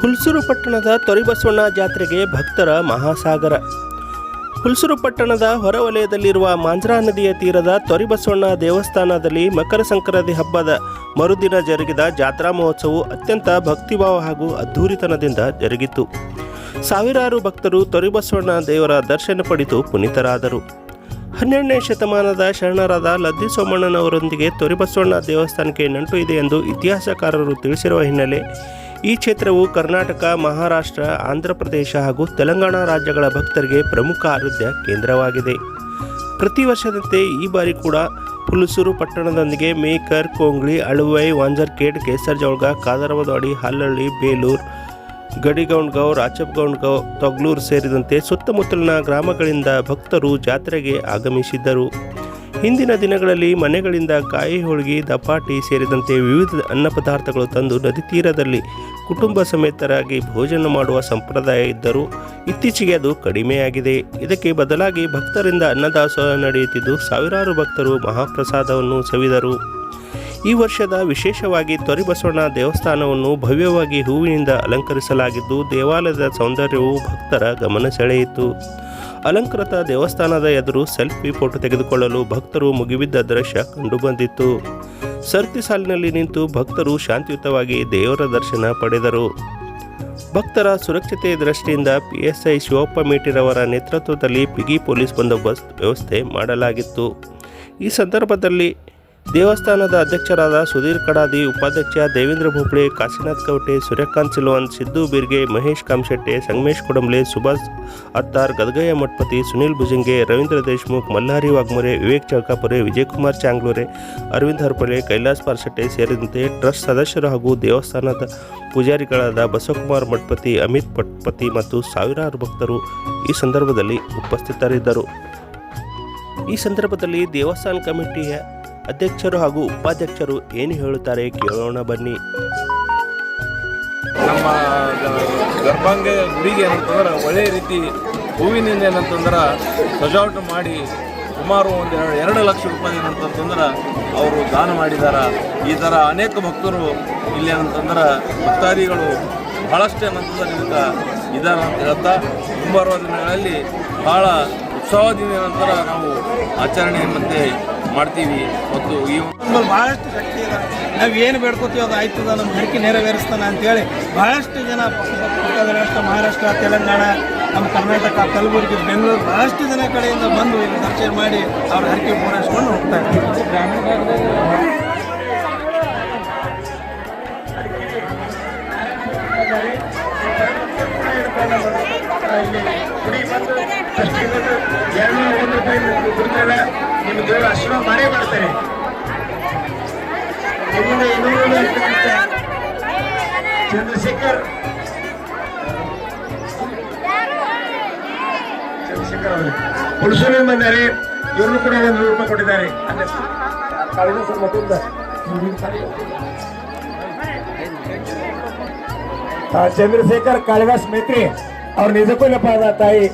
ಹುಲ್ಸೂರು ಪಟ್ಟಣದ ತೊರಿಬಸವಣ್ಣ ಜಾತ್ರೆಗೆ ಭಕ್ತರ ಮಹಾಸಾಗರ. ಹುಲ್ಸೂರು ಪಟ್ಟಣದ ಹೊರವಲಯದಲ್ಲಿರುವ ಮಾಂಜ್ರಾ ನದಿಯ ತೀರದ ತೊರಿಬಸವಣ್ಣ ದೇವಸ್ಥಾನದಲ್ಲಿ ಮಕರ ಸಂಕ್ರಾಂತಿ ಹಬ್ಬದ ಮರುದಿನ ಜರುಗಿದ ಜಾತ್ರಾ ಮಹೋತ್ಸವವು ಅತ್ಯಂತ ಭಕ್ತಿಭಾವ ಹಾಗೂ ಅದ್ಧೂರಿತನದಿಂದ ಜರುಗಿತು. ಸಾವಿರಾರು ಭಕ್ತರು ತೊರಿಬಸವಣ್ಣ ದೇವರ ದರ್ಶನ ಪಡೆದು ಪುನೀತರಾದರು. ಹನ್ನೆರಡನೇ ಶತಮಾನದ ಶರಣರಾದ ಲದ್ದಿ ಸೋಮಣ್ಣನವರೊಂದಿಗೆ ತೊರಿಬಸವಣ್ಣ ದೇವಸ್ಥಾನಕ್ಕೆ ನಂಟು ಇದೆ ಎಂದು ಇತಿಹಾಸಕಾರರು ತಿಳಿಸಿರುವ ಹಿನ್ನೆಲೆ ಈ ಕ್ಷೇತ್ರವು ಕರ್ನಾಟಕ, ಮಹಾರಾಷ್ಟ್ರ, ಆಂಧ್ರ ಪ್ರದೇಶ ಹಾಗೂ ತೆಲಂಗಾಣ ರಾಜ್ಯಗಳ ಭಕ್ತರಿಗೆ ಪ್ರಮುಖ ಆರಾಧ್ಯ ಕೇಂದ್ರವಾಗಿದೆ. ಪ್ರತಿ ವರ್ಷದಂತೆ ಈ ಬಾರಿ ಕೂಡ ಹುಲಸೂರು ಪಟ್ಟಣದೊಂದಿಗೆ ಮೇಕರ್ ಕೊಂಗ್ಳಿ ಅಳುವೈ ವಾಂಜರ್ಕೇಟ್ ಕೇಸರ್ಜೌಳ್ಗ ಕಾದರವದವಾಡಿ ಹಲ್ಲಳ್ಳಿ ಬೇಲೂರು ಗಡಿಗೌಂಡ್ಗಾಂವ್ ರಾಚಪ್ಗೌಂಡ್ಗಾಂವ್ ತೊಗ್ಲೂರು ಸೇರಿದಂತೆ ಸುತ್ತಮುತ್ತಲಿನ ಗ್ರಾಮಗಳಿಂದ ಭಕ್ತರು ಜಾತ್ರೆಗೆ ಆಗಮಿಸಿದ್ದರು. ಹಿಂದಿನ ದಿನಗಳಲ್ಲಿ ಮನೆಗಳಿಂದ ಕಾಯಿ ಹೋಳಿಗೆ ದಪಾಟಿ ಸೇರಿದಂತೆ ವಿವಿಧ ಅನ್ನ ಪದಾರ್ಥಗಳು ತಂದು ನದಿ ತೀರದಲ್ಲಿ ಕುಟುಂಬ ಸಮೇತರಾಗಿ ಭೋಜನ ಮಾಡುವ ಸಂಪ್ರದಾಯ ಇದ್ದರೂ ಇತ್ತೀಚೆಗೆ ಅದು ಕಡಿಮೆಯಾಗಿದೆ. ಇದಕ್ಕೆ ಬದಲಾಗಿ ಭಕ್ತರಿಂದ ಅನ್ನದಾಸೋಹ ನಡೆಯುತ್ತಿದ್ದು ಸಾವಿರಾರು ಭಕ್ತರು ಮಹಾಪ್ರಸಾದವನ್ನು ಸವಿದರು. ಈ ವರ್ಷದ ವಿಶೇಷವಾಗಿ ತೊರಿಬಸವಣ್ಣ ದೇವಸ್ಥಾನವನ್ನು ಭವ್ಯವಾಗಿ ಹೂವಿನಿಂದ ಅಲಂಕರಿಸಲಾಗಿದ್ದು ದೇವಾಲಯದ ಸೌಂದರ್ಯವು ಭಕ್ತರ ಗಮನ ಸೆಳೆಯಿತು. ಅಲಂಕೃತ ದೇವಸ್ಥಾನದ ಎದುರು ಸೆಲ್ಫಿ ಫೋಟೋ ತೆಗೆದುಕೊಳ್ಳಲು ಭಕ್ತರು ಮುಗಿಬಿದ್ದ ದೃಶ್ಯ ಕಂಡುಬಂದಿತ್ತು. ಸರ್ತಿ ಸಾಲಿನಲ್ಲಿ ನಿಂತು ಭಕ್ತರು ಶಾಂತಿಯುತವಾಗಿ ದೇವರ ದರ್ಶನ ಪಡೆದರು. ಭಕ್ತರ ಸುರಕ್ಷತೆ ದೃಷ್ಟಿಯಿಂದ ಪಿಎಸ್ಐ ಶಿವಪ್ಪ ಮೇಟಿರವರ ನೇತೃತ್ವದಲ್ಲಿ ಬಿಗಿ ಪೊಲೀಸ್ ಬಂದೋಬಸ್ತ್ ವ್ಯವಸ್ಥೆ ಮಾಡಲಾಗಿತ್ತು. ಈ ಸಂದರ್ಭದಲ್ಲಿ ದೇವಸ್ಥಾನದ ಅಧ್ಯಕ್ಷರಾದ ಸುಧೀರ್ ಕಡಾದಿ, ಉಪಾಧ್ಯಕ್ಷ ದೇವೇಂದ್ರ ಭೋಪಳೆ ಕಾಶಿನಾಥ್ ಕವಟೆ ಸೂರ್ಯಕಾಂತ್ ಸಿಲ್ವನ್, ಸಿದ್ದು ಬಿರ್ಗೆ, ಮಹೇಶ್ ಕಾಮಶೆಟ್ಟೆ, ಸಂಗಮೇಶ್ ಕೊಡಂಬ್ಲೆ ಸುಭಾಷ್ ಅತ್ತಾರ್, ಗದಗಯ್ಯ ಮಠಪತಿ, ಸುನಿಲ್ ಭುಜಂಗೆ, ರವೀಂದ್ರ ದೇಶ್ಮುಖ್ ಮಲ್ಲಾರಿ ವಾಗ್ಮೊರೆ, ವಿವೇಕ್ ಚೌಕಾಪುರೆ, ವಿಜಯಕುಮಾರ್ ಚಾಂಗ್ಲೂರೆ, ಅರವಿಂದ್ ಹರ್ಪಳೆ ಕೈಲಾಸ್ ಪಾರ್ಶೆಟ್ಟೆ ಸೇರಿದಂತೆ ಟ್ರಸ್ಟ್ ಸದಸ್ಯರು ಹಾಗೂ ದೇವಸ್ಥಾನದ ಪೂಜಾರಿಗಳಾದ ಬಸವಕುಮಾರ್ ಮಠಪತಿ, ಅಮಿತ್ ಪಟ್ಪತಿ ಮತ್ತು ಸಾವಿರಾರು ಭಕ್ತರು ಈ ಸಂದರ್ಭದಲ್ಲಿ ಉಪಸ್ಥಿತರಿದ್ದರು. ಈ ಸಂದರ್ಭದಲ್ಲಿ ದೇವಸ್ಥಾನ ಕಮಿಟಿಯ ಅಧ್ಯಕ್ಷರು ಹಾಗೂ ಉಪಾಧ್ಯಕ್ಷರು ಏನು ಹೇಳುತ್ತಾರೆ ಕೇಳೋಣ ಬನ್ನಿ. ನಮ್ಮ ಗರ್ಭಾಂಗ ಗುಡಿಗೆ ಏನಂತಂದ್ರೆ ಒಳ್ಳೆಯ ರೀತಿ ಹೂವಿನಿಂದ ಏನಂತಂದ್ರೆ ಸಜಾವಟು ಮಾಡಿ ಸುಮಾರು ಒಂದು ಎರಡು ಎರಡು ಲಕ್ಷ ರೂಪಾಯಿ ಏನಂತಂತಂದ್ರೆ ಅವರು ದಾನ ಮಾಡಿದ್ದಾರೆ ಈ ಥರ ಅನೇಕ ಭಕ್ತರು ಇಲ್ಲಿ ಏನಂತಂದ್ರೆ ಭಕ್ತಾದಿಗಳು ಬಹಳಷ್ಟು ಏನಂತಂದ್ರೆ ಇದಕ್ಕೆ ಇದ್ದಾರೆ ಅಂತ ಹೇಳ್ತಾ, ಮುಂಬರುವ ದಿನಗಳಲ್ಲಿ ಭಾಳ ಉತ್ಸವದಿಂದ ನಂತರ ನಾವು ಆಚರಣೆ ಮತ್ತೆ ಮಾಡ್ತೀವಿ ಮತ್ತು ಈ ನಮ್ಮಲ್ಲಿ ಭಾಳಷ್ಟು ಶಕ್ತಿ ಇದೆ. ನಾವು ಏನು ಬೇಡ್ಕೋತೀವಿ ಅದು ಆಯ್ತದ ನಮ್ಮ ಹರಕೆ ನೆರವೇರಿಸ್ತಾನೆ ಅಂತೇಳಿ ಭಾಳಷ್ಟು ಜನ ರಾಷ್ಟ್ರ ಮಹಾರಾಷ್ಟ್ರ ತೆಲಂಗಾಣ ನಮ್ಮ ಕರ್ನಾಟಕ ಕಲಬುರಗಿ ಬೆಂಗಳೂರು ಭಾಳಷ್ಟು ಜನ ಕಡೆಯಿಂದ ಬಂದು ಇಲ್ಲಿ ಚರ್ಚೆ ಮಾಡಿ ಅವ್ರ ಹರಕೆ ಪೂರೈಸ್ಕೊಂಡು ಹೋಗ್ತಾ ಗ್ರಾಮೀಣ ಎರಡು ಒಂದು ರೂಪಾಯಿ ಕೊಡ್ತಾರೆ ನಿಮ್ಮ ದೇವರ ಆಶೀರ್ವಾದ ಮಾಡೇ ಮಾಡ್ತಾರೆ. ಚಂದ್ರಶೇಖರ್. ಚಂದ್ರಶೇಖರ್ ಅವರು. ಹುಣಸೂರಿನ ಬಂದಾರೆ ಇವರು ಕೂಡ ಒಂದು ರೂಪಾಯಿ ಕೊಟ್ಟಿದ್ದಾರೆ. ಚಂದ್ರಶೇಖರ್ ಕಾಳಿದಾಸ್ ಮೇತ್ರಿ, ಅವ್ರ ನಿಜಕ್ಕೂ ಏನಪ್ಪ ತಾಯಿ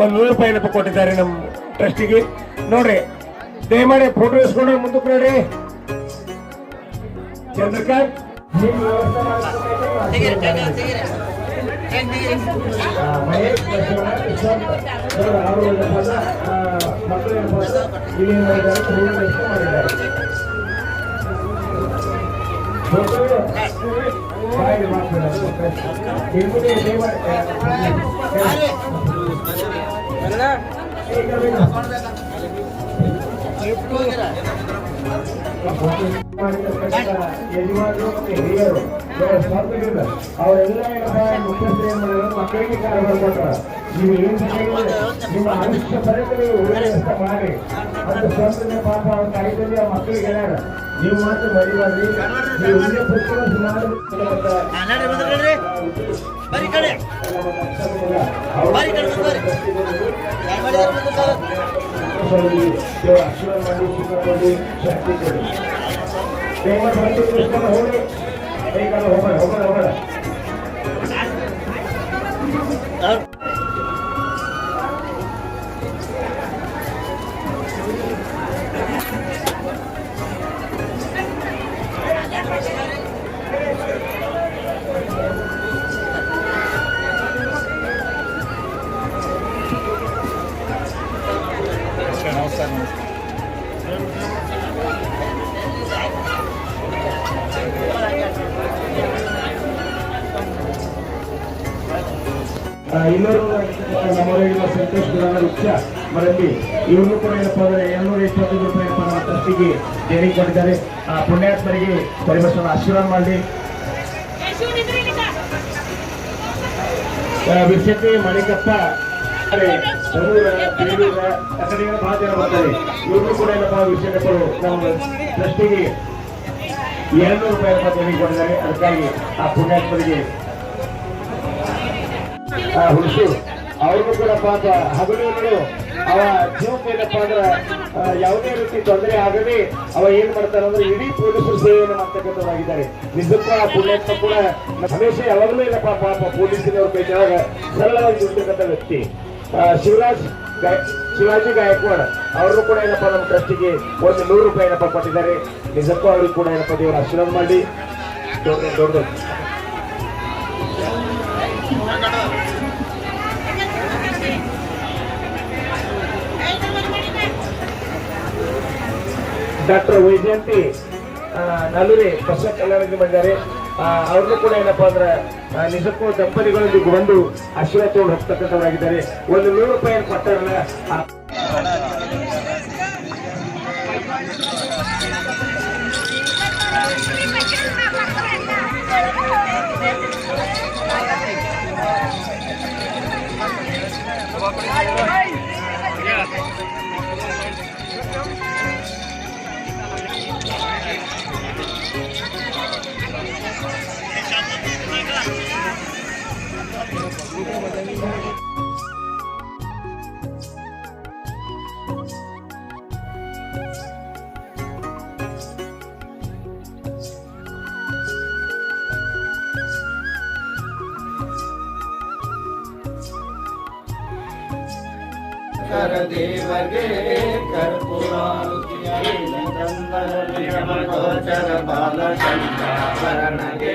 ಒಂದು ನೂರು ರೂಪಾಯಿ ಏನಪ್ಪ ಕೊಟ್ಟಿದ್ದಾರೆ ನಮ್ಮ ಟ್ರಸ್ಟಿಗೆ. ನೋಡ್ರಿ ದಯಮಾಡಿ ಫೋಟೋ ಇಸ್ಕೊಂಡು ಮುಂದಕ್ಕೆ ನೋಡ್ರಿ ಚಂದ್ರಕಾಂತ್. ಮಕ್ಕಳು. ಯಜಮಾನರು ಮಕ್ಕಳಿಗೆ ಕೊಟ್ಟರು ನೀವು ನಿಮ್ಮ ಮಾಡಿ ಪಾಪ ಮಾತ್ರ ನೀವು ಕೂತ್ಕೊಂಡು ಸುಮಾರು ದೇವರ ಆಶೀರ್ವಾದ ಮಾಡಿ ಸುಖ ಕೊಡಿ ಶಕ್ತಿ ಕೊಡಿ ದೇವರ ಭಕ್ತಿ ಕೃಷ್ಣನ ಹೋಗಿ ಕೈಕಾಲು ಹೋಗೋಣ ನಮಸ್ಕಾರ ನಮಸ್ಕಾರ ಇನ್ನೂರು ನಮ್ಮವರೆಗಿರುವ ಸಂತೋಷ್ ಗುರಾಣ ವೃಕ್ಷ ಮರಲ್ಲಿ ಇವರು ಕೂಡ ಏನಪ್ಪ ಇಪ್ಪತ್ತೈದು ರೂಪಾಯಿ ಏನಪ್ಪ ನಮ್ಮ ದೇಣಿಗೆ ಕೊಟ್ಟಿದ್ದಾರೆ. ಆ, ಪುಣ್ಯಾತ್ಮರಿಗೆ ಪರಿವರ್ತನ ಆಶೀರ್ವಾದ ಮಾಡಲಿ. ವಿಶೇಷ ಅರೆ, ಬಡೂರ, ಬೇಲೂರ, ಆ ಬರ್ತಾರೆ ಇವ್ರಿಗೂ ಕೂಡ ಏನಪ್ಪ ವೀಕ್ಷಕರು ನಮ್ಮ ಟ್ರಸ್ಟಿಗೆ ಎರಡು ರೂಪಾಯಿ ದೇಣಿಗೆ ಕೊಟ್ಟಿದ್ದಾರೆ. ಅದಕ್ಕಾಗಿ ಆ ಪುಣ್ಯಾತ್ಮರಿಗೆ. ಹುಡುಸು ಅವ್ರಿಗೂ ಕೂಡ ಪಾಪ ಹಗಲು ಅವ ಜೀವಕ್ಕೆ ಏನಪ್ಪಾ ಅಂದ್ರೆ ಯಾವುದೇ ರೀತಿ ತೊಂದರೆ ಆಗದೆ ಅವ ಏನ್ ಮಾಡ್ತಾರೆ ಅಂದ್ರೆ ಇಡೀ ಪೊಲೀಸರು ಸೇವೆಯನ್ನು ಮಾಡ್ತಕ್ಕಂಥದ್ದಾಗಿದ್ದಾರೆ. ನಿಜಕ್ಕೂ ಆ ಪುಣ್ಯಾತ್ಮ ಕೂಡ ಹಮೇಶ ಯಾವಾಗಲೂ ಏನಪ್ಪ ಪಾಪ ಪೊಲೀಸಿನವ್ರ ಕೈ ಸರಳವಾಗಿ ದುಡ್ಡಿರ್ತಕ್ಕಂಥ ವ್ಯಕ್ತಿ. ಶಿವರಾಜ್ ಶಿವಾಜಿ ಗಾಯಕ್ವಾಡ್, ಅವರು ಕೂಡ ಏನಪ್ಪ ನಮ್ಮ ಟ್ರಸ್ಟಿಗೆ ಒಂದು ನೂರು ರೂಪಾಯಿ ಏನಪ್ಪ ಕೊಟ್ಟಿದ್ದಾರೆ. ನಿಜಕ್ಕೂ ಅವ್ರಿಗೆ ಕೂಡ ಏನಪ್ಪ ದೇವರ ಆಶೀರ್ವಾದ ಮಾಡಿ. ದೊಡ್ಡ ದೊಡ್ಡ ಡಾಕ್ಟರ್ ವೈಜಯಂತಿ ನಲ್ಲೂರಿ ಬಸವ ಕಲ್ಯಾಣಕ್ಕೆ ಬಂದಿದ್ದಾರೆ. ಆ, ಅವ್ರನ್ನೂ ಕೂಡ ಏನಪ್ಪಾ ಅಂದ್ರೆ ನಿಜಕ್ಕೂ ದಂಪತಿಗಳಲ್ಲಿ ಬಂದು ಆಶೀರ್ವಾದ ತಗೊಂಡು ಹೋಗ್ತಕ್ಕಂಥವರಾಗಿದ್ದಾರೆ. ಒಂದು ನೂರು ರೂಪಾಯಿ ಕೊಟ್ಟಾರಲ್ಲ ಆ ದೇವಗೆ देवगे कर्पूरारुचिरविन्दन्दरलिमगोचरबालचन्द्राभरणगे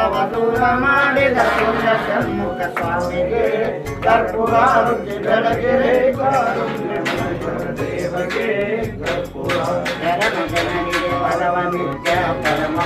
ದುರಿತವ ದೂರ ಮಾಡಿದ ಸುಂದ ಷಣ್ಮುಖ ಸ್ವಾಮಿಗೆ ಕರ್ಪೂರಾರುತಿ ಬೆಳಗಿರೆ ಕಾರುಣ್ಯ ದೇವಗೆ ಕರ್ಪೂರ ಶರಣ ಜನರಿಗೆ ವರವ ನಿತ್ಯ ಪರಮ